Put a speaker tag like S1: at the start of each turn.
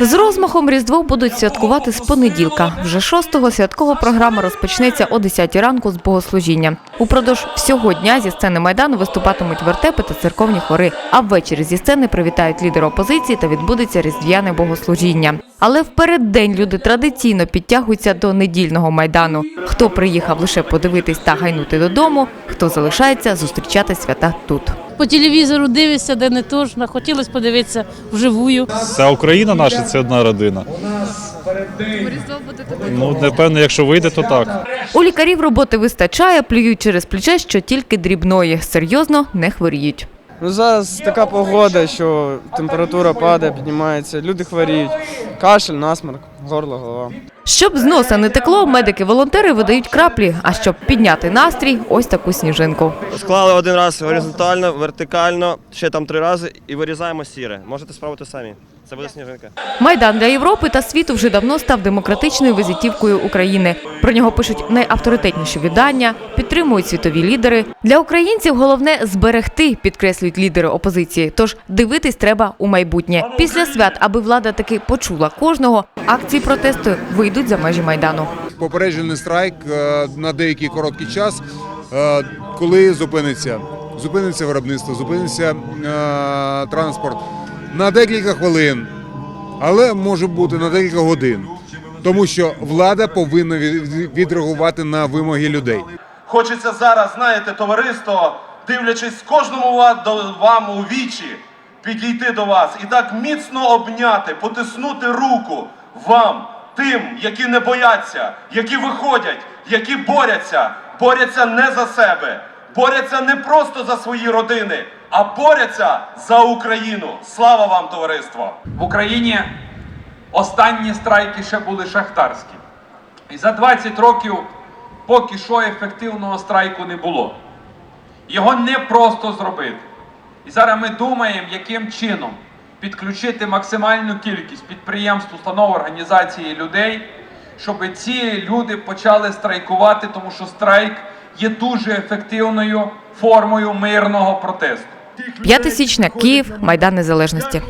S1: З розмахом Різдво будуть святкувати з понеділка. Вже 6-го святкова програма розпочнеться о 10 ранку з богослужіння. Упродовж всього дня зі сцени Майдану виступатимуть вертепи та церковні хори, а ввечері зі сцени привітають лідера опозиції та відбудеться різдвяне богослужіння. Але в переддень люди традиційно підтягуються до недільного майдану. Хто приїхав лише подивитись та гайнути додому, хто залишається зустрічати свята тут.
S2: По телевізору дивишся, де не тожно. Хотілося подивитися вживую.
S3: Це Україна наша, це одна родина. Ну, напевно, якщо вийде, то так.
S1: У лікарів роботи вистачає, плюють через плече, що тільки дрібної. Серйозно не хворіють.
S4: Ну зараз така погода, що температура падає, піднімається, люди хворіють, кашель, насморк, горло, голова.
S1: Щоб з носа не текло, медики-волонтери видають краплі. А щоб підняти настрій, ось таку сніжинку.
S5: Склали один раз горизонтально, вертикально, ще там три рази і вирізаємо сіре. Можете спробувати самі. Це буде сніжинка.
S1: Майдан для Європи та світу вже давно став демократичною визитівкою України. Про нього пишуть найавторитетніші видання, підтримують світові лідери. Для українців головне зберегти, підкреслюють лідери опозиції. Тож дивитись треба у майбутнє. Після свят, аби влада таки почула кожного, акції протесту вийдуть за межі майдану.
S6: попереджений страйк е, на деякий короткий час, е, коли зупиниться. Зупиниться виробництво, зупиниться е, транспорт на декілька хвилин, але може бути на декілька годин, тому що влада повинна від- відреагувати на вимоги людей.
S7: Хочеться зараз, знаєте, товариство, дивлячись кожному вам у вічі, підійти до вас і так міцно обняти, потиснути руку вам, тим, які не бояться, які виходять, які борються, борються не за себе, борються не просто за свої родини, а борються за Україну. Слава вам, товариство!
S8: В Україні останні страйки ще були шахтарські. І за 20 років поки що ефективного страйку не було. Його не просто зробити. І зараз ми думаємо, яким чином підключити максимальну кількість підприємств, установ, організацій людей, щоб ці люди почали страйкувати, тому що страйк є дуже ефективною формою мирного протесту.
S1: 5 січня, Київ, Майдан Незалежності.